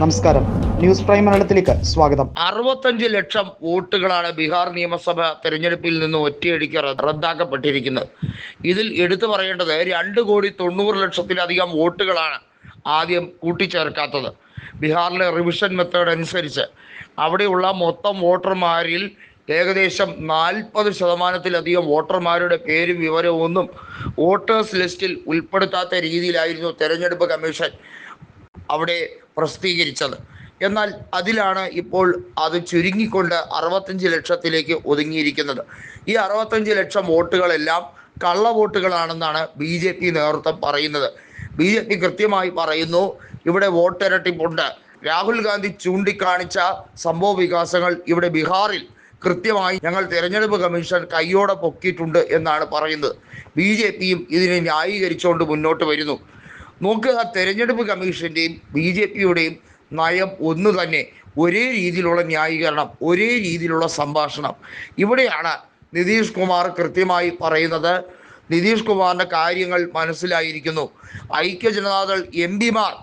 നമസ്കാരം. News prime മലയാളത്തിലേക്ക് സ്വാഗതം. അറുപത്തഞ്ച് ലക്ഷം വോട്ടുകളാണ് ബീഹാർ നിയമസഭ തെരഞ്ഞെടുപ്പിൽ നിന്ന് ഒറ്റയടിക്ക് റദ്ദ് റദ്ദാക്കപ്പെട്ടിരിക്കുന്നത്. ഇതിൽ എടുത്തു പറയേണ്ടത് രണ്ട് കോടി തൊണ്ണൂറ് ലക്ഷത്തിലധികം വോട്ടുകളാണ് ആദ്യം കൂട്ടിച്ചേർക്കാത്തത്. ബീഹാറിലെ റിവിഷൻ മെത്തേഡ് അനുസരിച്ച് അവിടെയുള്ള മൊത്തം വോട്ടർമാരിൽ ഏകദേശം നാൽപ്പത് ശതമാനത്തിലധികം വോട്ടർമാരുടെ പേരും വിവരവും ഒന്നും വോട്ടേഴ്സ് ലിസ്റ്റിൽ ഉൾപ്പെടുത്താത്ത രീതിയിലായിരുന്നു തെരഞ്ഞെടുപ്പ് കമ്മീഷൻ അവിടെ പ്രസിദ്ധീകരിച്ചത്. എന്നാൽ അതിലാണ് ഇപ്പോൾ അത് ചുരുങ്ങിക്കൊണ്ട് അറുപത്തഞ്ച് ലക്ഷത്തിലേക്ക് ഒതുങ്ങിയിരിക്കുന്നത്. ഈ അറുപത്തഞ്ച് ലക്ഷം വോട്ടുകളെല്ലാം കള്ള വോട്ടുകളാണെന്നാണ് ബി ജെ പി നേതൃത്വം പറയുന്നത്. ബി ജെ പി കൃത്യമായി പറയുന്നു ഇവിടെ വോട്ടിരട്ടിപ്പുണ്ട്. രാഹുൽ ഗാന്ധി ചൂണ്ടിക്കാണിച്ച സംഭവ വികാസങ്ങൾ ഇവിടെ ബീഹാറിൽ കൃത്യമായി ഞങ്ങൾ തിരഞ്ഞെടുപ്പ് കമ്മീഷൻ കൈയോടെ പൊക്കിയിട്ടുണ്ട് എന്നാണ് പറയുന്നത്. ബി ജെ പിയും ഇതിനെ ന്യായീകരിച്ചുകൊണ്ട് മുന്നോട്ട് വരുന്നു. നോക്കുക തെരഞ്ഞെടുപ്പ് കമ്മീഷന്റെയും ബി ജെ പിയുടെയും നയം ഒന്ന് തന്നെ ഒരേ രീതിയിലുള്ള ന്യായീകരണം ഒരേ രീതിയിലുള്ള സംഭാഷണം. ഇവിടെയാണ് നിതീഷ് കുമാർ കൃത്യമായി പറയുന്നത്. നിതീഷ് കുമാറിന്റെ കാര്യങ്ങൾ മനസ്സിലായിരിക്കുന്നു. ഐക്യ ജനതാദൾ എം പിമാർ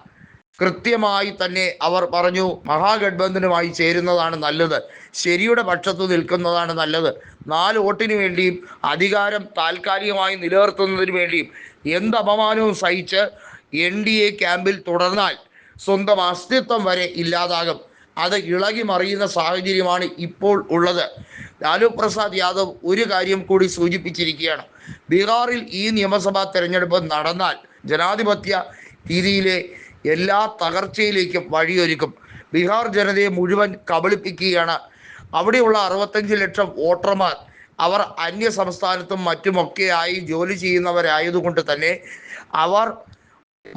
കൃത്യമായി തന്നെ അവർ പറഞ്ഞു മഹാഗഡ്ബന്ധനുമായി ചേരുന്നതാണ് നല്ലത്. ശരിയുടെ പക്ഷത്ത് നിൽക്കുന്നതാണ് നല്ലത്. നാല് വോട്ടിന് വേണ്ടിയും അധികാരം താൽക്കാലികമായി നിലനിർത്തുന്നതിന് വേണ്ടിയും എന്ത് അപമാനവും സഹിച്ച് എൻ ഡി എ ക്യാമ്പിൽ തുടർന്നാൽ സ്വന്തം അസ്തിത്വം വരെ ഇല്ലാതാകും. അത് ഇളകി മറിയുന്ന സാഹചര്യമാണ് ഇപ്പോൾ ഉള്ളത്. ലാലു പ്രസാദ് യാദവ് ഒരു കാര്യം കൂടി സൂചിപ്പിച്ചിരിക്കുകയാണ്. ബീഹാറിൽ ഈ നിയമസഭാ തെരഞ്ഞെടുപ്പ് നടന്നാൽ ജനാധിപത്യ രീതിയിലെ എല്ലാ തകർച്ചയിലേക്കും വഴിയൊരുക്കും. ബീഹാർ ജനതയെ മുഴുവൻ കബളിപ്പിക്കുകയാണ്. അവിടെയുള്ള അറുപത്തഞ്ച് ലക്ഷം വോട്ടർമാർ അവർ അന്യ സംസ്ഥാനത്തും മറ്റുമൊക്കെയായി ജോലി ചെയ്യുന്നവരായതുകൊണ്ട് തന്നെ അവർ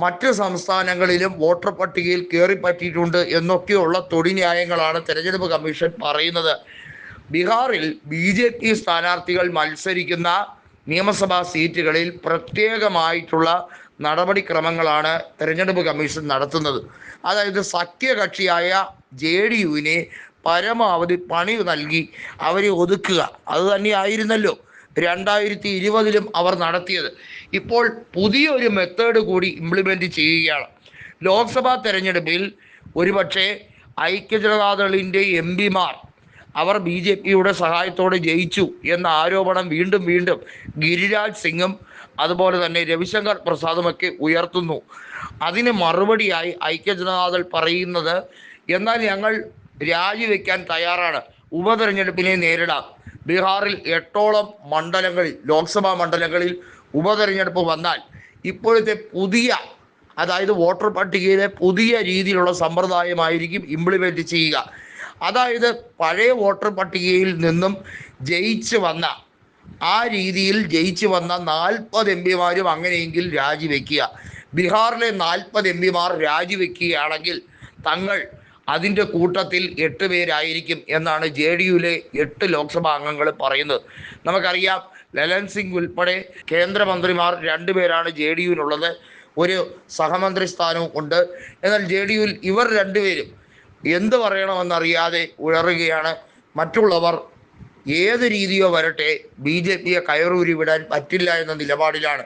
മറ്റ് സംസ്ഥാനങ്ങളിലും വോട്ടർ പട്ടികയിൽ കയറി പറ്റിയിട്ടുണ്ട് എന്നൊക്കെയുള്ള തൊടിന്യായങ്ങളാണ് തെരഞ്ഞെടുപ്പ് കമ്മീഷൻ പറയുന്നത്. ബീഹാറിൽ ബി ജെ പി സ്ഥാനാർത്ഥികൾ മത്സരിക്കുന്ന നിയമസഭാ സീറ്റുകളിൽ പ്രത്യേകമായിട്ടുള്ള നടപടിക്രമങ്ങളാണ് തെരഞ്ഞെടുപ്പ് കമ്മീഷൻ നടത്തുന്നത്. അതായത് സഖ്യകക്ഷിയായ ജെ ഡി യുവിനെ പരമാവധി പണി നൽകി അവരെ ഒതുക്കുക. അത് തന്നെയായിരുന്നല്ലോ. രണ്ടായിരത്തി ഇരുപതിലും അവർ നടത്തിയത്. ഇപ്പോൾ പുതിയൊരു മെത്തേഡ് കൂടി ഇംപ്ലിമെന്റ് ചെയ്യുകയാണ്. ലോക്സഭാ തെരഞ്ഞെടുപ്പിൽ ഒരുപക്ഷെ ഐക്യജനതാദളിന്റെ എം പിമാർ അവർ ബി ജെ പിയുടെ സഹായത്തോടെ ജയിച്ചു എന്ന ആരോപണം വീണ്ടും വീണ്ടും ഗിരിരാജ് സിംഗും അതുപോലെ തന്നെ രവിശങ്കർ പ്രസാദുമൊക്കെ ഉയർത്തുന്നു. അതിന് മറുപടിയായി ഐക്യജനതാദൾ പറയുന്നത് എന്നാൽ ഞങ്ങൾ രാജിവെക്കാൻ തയ്യാറാണ്. ഉപതെരഞ്ഞെടുപ്പിനെ നേരിടാം. ബീഹാറിൽ എട്ടോളം മണ്ഡലങ്ങളിൽ ലോക്സഭാ മണ്ഡലങ്ങളിൽ ഉപതെരഞ്ഞെടുപ്പ് വന്നാൽ ഇപ്പോഴത്തെ പുതിയ അതായത് വോട്ടർ പട്ടികയിലെ പുതിയ രീതിയിലുള്ള സമ്പ്രദായമായിരിക്കും ഇംപ്ലിമെന്റ് ചെയ്യുക. അതായത് പഴയ വോട്ടർ പട്ടികയിൽ നിന്നും ജയിച്ച് വന്ന ആ രീതിയിൽ ജയിച്ച് വന്ന നാൽപ്പത് എം പിമാരും അങ്ങനെയെങ്കിൽ രാജിവെക്കുക. ബീഹാറിലെ നാൽപ്പത് എം പിമാർ രാജിവെക്കുകയാണെങ്കിൽ തങ്ങൾ അതിന്റെ കൂട്ടത്തിൽ എട്ട് പേരായിരിക്കും എന്നാണ് ജെ ഡി യുവിലെ എട്ട് ലോക്സഭാ അംഗങ്ങൾ പറയുന്നത്. നമുക്കറിയാം ലലൻ സിംഗ് ഉൾപ്പെടെ കേന്ദ്രമന്ത്രിമാർ രണ്ടുപേരാണ് ജെ ഡി യുവിനുള്ളത്. ഒരു സഹമന്ത്രി സ്ഥാനവും ഉണ്ട്. എന്നാൽ ജെ ഡി യുവിൽ ഇവർ രണ്ടുപേരും എന്ത് പറയണമെന്നറിയാതെ ഉഴറുകയാണ് മറ്റുള്ളവർ ഏത് രീതിയോ വരട്ടെ ബി ജെ പിയെ കയറൂരി വിടാൻ പറ്റില്ല എന്ന നിലപാടിലാണ്.